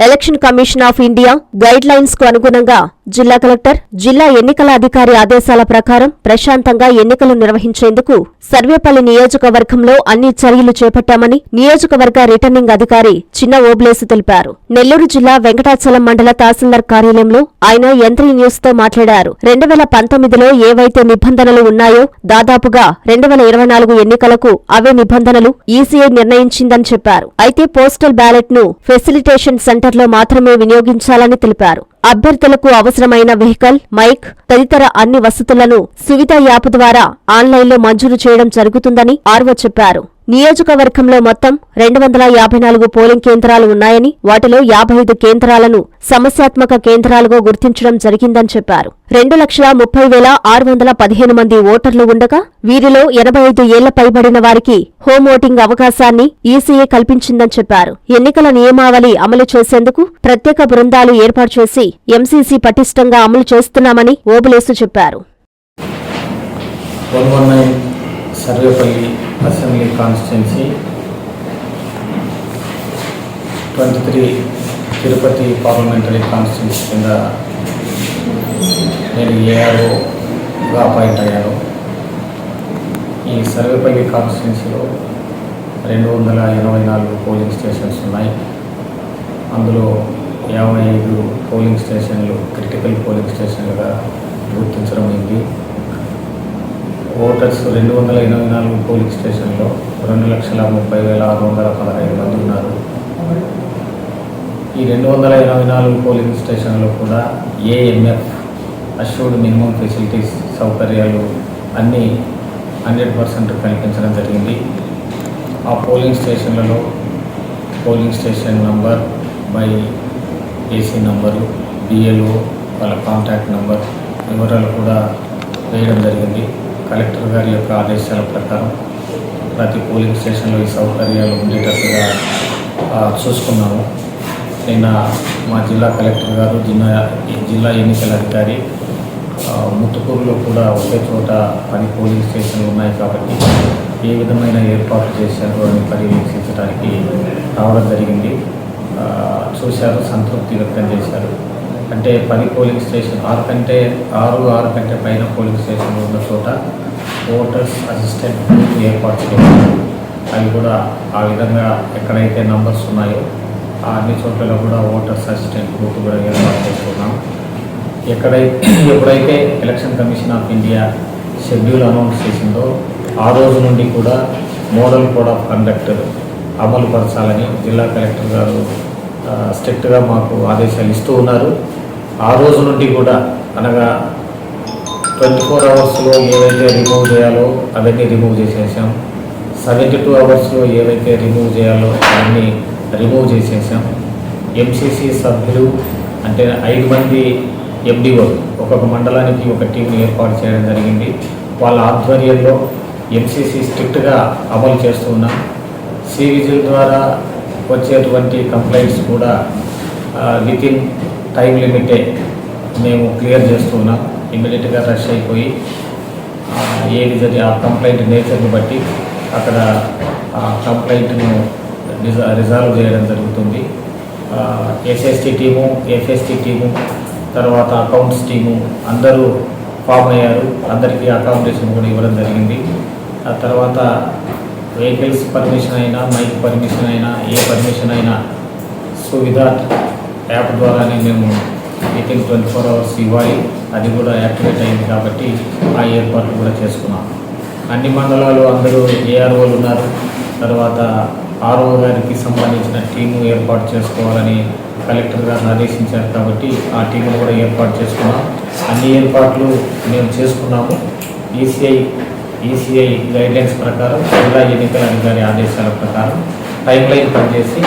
Election commission of India guide లైన్స్కు అనుగుణంగా జిల్లా collector జిల్లా ఎన్నికల అధికారి ఆదేశాల ప్రకారం ప్రశాంతంగా ఎన్నికలు నిర్వహించేందుకు సర్వేపల్లి నియోజకవర్గంలో అన్ని చర్యలు చేపట్టామని నియోజకవర్గ రిటర్నింగ్ అధికారి చిన్న ఓబ్లేసు తెలిపారు. నెల్లూరు జిల్లా వెంకటాచలం మండల తహసీల్దార్ కార్యాలయంలో ఆయన యంత్రి న్యూస్తో మాట్లాడారు. రెండు వేల పంతొమ్మిదిలో ఏవైతే నిబంధనలు ఉన్నాయో దాదాపుగా రెండు వేల ఇరవై నాలుగు ఎన్నికలకు అవే నిబంధనలు ఈసీఐ నిర్ణయించిందని చెప్పారు. అయితే పోస్టల్ బ్యాలెట్ను ఫెసిలిటేషన్ సెంటర్లో మాత్రమే వినియోగించాలని తెలిపారు. అభ్యర్థులకు అవసరమైన వెహికల్ మైక్ తదితర అన్ని వసతులను సువిధ యాప్ ద్వారా ఆన్లైన్లో మంజూరు చేయడం జరుగుతుందని ఆర్వో చెప్పారు. నియోజకవర్గంలో మొత్తం రెండు వందల యాభై నాలుగు పోలింగ్ కేంద్రాలు ఉన్నాయని వాటిలో యాభై ఐదు కేంద్రాలను సమస్యాత్మక కేంద్రాలుగా గుర్తించడం జరిగిందని చెప్పారు. రెండు లక్షల ముప్పై వేల ఆరు వందల పదిహేను మంది ఓటర్లు ఉండగా వీరిలో ఎనభై ఐదు ఏళ్ళ పైబడిన వారికి హోం ఓటింగ్ అవకాశాన్ని ఈసీఏ కల్పించిందని చెప్పారు. ఎన్నికల నియమావళి అమలు చేసేందుకు ప్రత్యేక బృందాలు ఏర్పాటు చేసి ఎంసీసీ పటిష్టంగా అమలు చేస్తున్నామని ఓబులేసు చెప్పారు. Sarvepalli assembly constituency twenty three Tirupati parliamentary constituency కింద నేను ఏఆర్ఓగా అపాయింట్ అయ్యాను. ఈ సర్వేపల్లి కాన్స్టిట్యున్సీలో రెండు వందల ఎనభై నాలుగు పోలింగ్ స్టేషన్స్ ఉన్నాయి. అందులో యాభై ఐదు పోలింగ్ స్టేషన్లు క్రిటికల్ పోలింగ్ స్టేషన్లుగా గుర్తించడం అయింది. ఓటర్స్ రెండు వందల ఎనభై నాలుగు పోలింగ్ స్టేషన్లో రెండు లక్షల ముప్పై వేల ఆరు వందల పదహైదు మంది ఉన్నారు. ఈ రెండు వందల ఎనభై నాలుగు పోలింగ్ స్టేషన్లో కూడా ఏఎంఎఫ్ అష్యూర్డ్ మినిమం ఫెసిలిటీస్ సౌకర్యాలు అన్నీ హండ్రెడ్ పర్సెంట్ కల్పించడం జరిగింది. ఆ పోలింగ్ స్టేషన్లలో polling station number by AC number BLO వాళ్ళ కాంటాక్ట్ నంబర్ వివరాలు కూడా వేయడం జరిగింది. కలెక్టర్ గారి యొక్క ఆదేశాల ప్రకారం ప్రతి పోలింగ్ స్టేషన్లో ఈ సౌకర్యాలు ఉండేటట్టుగా చూసుకున్నాము. నిన్న మా జిల్లా కలెక్టర్ గారు జిల్లా జిల్లా ఎన్నికల అధికారి ముత్తుకూరులో కూడా ఒకే చోట పది పోలింగ్ స్టేషన్లు ఉన్నాయి కాబట్టి ఏ విధమైన ఏర్పాట్లు చేశారు అని పర్యవేక్షించడానికి రావడం జరిగింది. చూశారు సంతృప్తి వ్యక్తం చేశారు. అంటే పది పోలింగ్ స్టేషన్ ఆరు కంటే ఆరు ఆరు కంటే పైన పోలింగ్ స్టేషన్ ఉన్న చోట ఓటర్స్ అసిస్టెంట్ ఏర్పాటు చేయాలి అవి కూడా ఆ విధంగా ఎక్కడైతే నంబర్స్ ఉన్నాయో ఆ అన్ని చోట్లలో కూడా ఓటర్స్ అసిస్టెంట్ బూత్ కూడా ఏర్పాటు చేసుకున్నాం. ఎక్కడైతే ఎప్పుడైతే election commission of India schedule announce చేసిందో ఆ రోజు నుండి కూడా మోడల్ కోడ్ ఆఫ్ కండక్ట్ అమలుపరచాలని జిల్లా కలెక్టర్ గారు స్ట్రిక్ట్గా మాకు ఆదేశాలు ఇస్తూ ఉన్నారు. ఆ రోజు నుండి కూడా అనగా ట్వంటీ ఫోర్ అవర్స్లో ఏవైతే రిమూవ్ చేయాలో అవన్నీ రిమూవ్ చేసేసాం. సెవెంటీ టూ అవర్స్లో ఏవైతే రిమూవ్ చేయాలో అవన్నీ రిమూవ్ చేసేసాం. ఎంసీసీ సభ్యులు అంటే ఐదు మంది ఎండిఓ ఒక్కొక్క మండలానికి ఒక టీంని ఏర్పాటు చేయడం జరిగింది. వాళ్ళ ఆధ్వర్యంలో ఎంసీసీ స్ట్రిక్ట్గా అమలు చేస్తూ ఉన్నాం సివిజిల్ ద్వారా వచ్చేటువంటి కంప్లైంట్స్ కూడా వితిన్ టైం లిమిటే మేము క్లియర్ చేస్తున్నాం. ఇమీడియట్గా రష్ అయిపోయి ఏది జరిగి ఆ కంప్లైంట్ నేచర్ని బట్టి అక్కడ ఆ కంప్లైంట్ను రిజా రిజాల్వ్ చేయడం జరుగుతుంది. ఎస్ఎస్టీ టీము ఎఫ్ఎస్టీ టీము తర్వాత అకౌంట్స్ టీము అందరూ ఫామ్ అయ్యారు. అందరికీ అకామిడేషన్ కూడా ఇవ్వడం జరిగింది. ఆ తర్వాత వెహికల్స్ పర్మిషన్ అయినా మైక్ పర్మిషన్ అయినా ఏ పర్మిషన్ అయినా సువిధ యాప్ ద్వారానే మేము వితిన్ ట్వంటీ ఫోర్ అవర్స్ ఇవ్వాలి. అది కూడా యాక్టివేట్ అయింది కాబట్టి ఆ ఏర్పాట్లు కూడా చేసుకున్నాం. అన్ని మండలాలు అందరూ ఏఆర్ఓలు ఉన్నారు. తర్వాత ఆర్ఓ గారికి సంబంధించిన టీము ఏర్పాటు చేసుకోవాలని కలెక్టర్ గారిని ఆదేశించారు కాబట్టి ఆ టీమును కూడా ఏర్పాటు చేసుకున్నాం. అన్ని ఏర్పాట్లు మేము చేసుకున్నాము. ఈసీఐ ఈసీఐ గైడ్లైన్స్ ప్రకారం జిల్లా ఎన్నికల అధికారి ఆదేశాల ప్రకారం టైం లైన్ పనిచేసి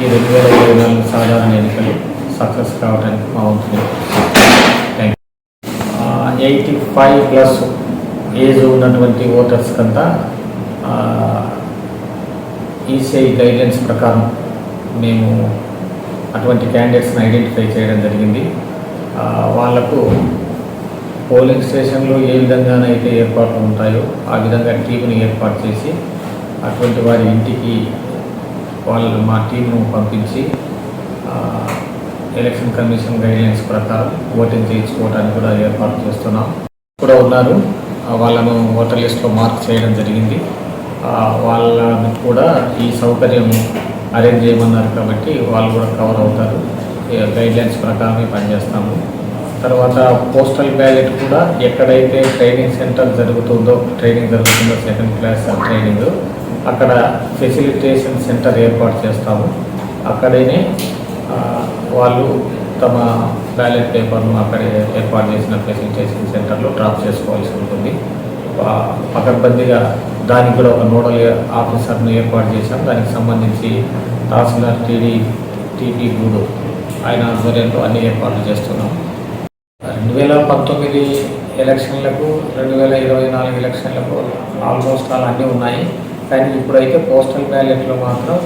ఈ రెండు వేల ఇరవై నాలుగు సాధారణ ఎన్నికలు సక్సెస్ కావడానికి మా వంతు ఎయిటీ ఫైవ్ ప్లస్ ఏజ్ ఉన్నటువంటి ఓటర్స్ కంతా ఈసీఐ గైడ్లైన్స్ ప్రకారం మేము అటువంటి క్యాండిడేట్స్ని ఐడెంటిఫై చేయడం జరిగింది. వాళ్ళకు పోలింగ్ స్టేషన్లో ఏ విధంగానైతే ఏర్పాట్లు ఉంటాయో ఆ విధంగా టీంని ఏర్పాటు చేసి అటువంటి వారి ఇంటికి వాళ్ళు మా టీంను పంపించి ఎలక్షన్ కమిషన్ గైడ్లైన్స్ ప్రకారం ఓటింగ్ చేయించుకోవడానికి కూడా ఏర్పాటు చేస్తున్నాం. కూడా ఉన్నారు. వాళ్ళను ఓటర్ లిస్ట్లో మార్క్ చేయడం జరిగింది. వాళ్ళను కూడా ఈ సౌకర్యం అరేంజ్ చేయమన్నారు కాబట్టి వాళ్ళు కూడా కవర్ అవుతారు. గైడ్లైన్స్ ప్రకారమే పనిచేస్తాము. తర్వాత పోస్టల్ బ్యాలెట్ కూడా ఎక్కడైతే ట్రైనింగ్ సెంటర్ జరుగుతుందో ట్రైనింగ్ జరుగుతుందో సెకండ్ క్లాస్ ట్రైనింగ్ అక్కడ ఫెసిలిటేషన్ సెంటర్ ఏర్పాటు చేస్తాము. అక్కడనే వాళ్ళు తమ బ్యాలెట్ పేపర్ను అక్కడే ఏర్పాటు చేసిన ఫెసిలిటేషన్ సెంటర్లో డ్రాప్ చేసుకోవాల్సి ఉంటుంది. పకడ్బందీగా దానికి కూడా ఒక నోడల్ ఆఫీసర్ను ఏర్పాటు చేశాం. దానికి సంబంధించి తహసీల్దార్ టీడీ టీపీ గూడు ఆయన ఆధ్వర్యంలో అన్ని ఏర్పాట్లు చేస్తున్నాం. రెండు వేల పంతొమ్మిది ఎలక్షన్లకు రెండు వేల ఇరవై నాలుగు ఎలక్షన్లకు ఆల్మోస్ట్ ఆల్ అన్నీ ఉన్నాయి. కానీ ఇప్పుడైతే పోస్టల్ బ్యాలెట్లో మాత్రం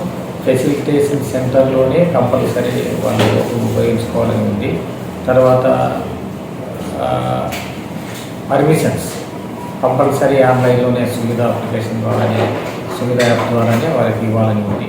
ఫెసిలిటేషన్ సెంటర్లోనే కంపల్సరీ వాళ్ళు ఉపయోగించుకోవాలని ఉంది. తర్వాత పర్మిషన్స్. కంపల్సరీ ఆన్లైన్లోనే సువిధ అప్లికేషన్ ద్వారానే సువిధ యాప్ ద్వారానే వారికి ఇవ్వాలని ఉంది.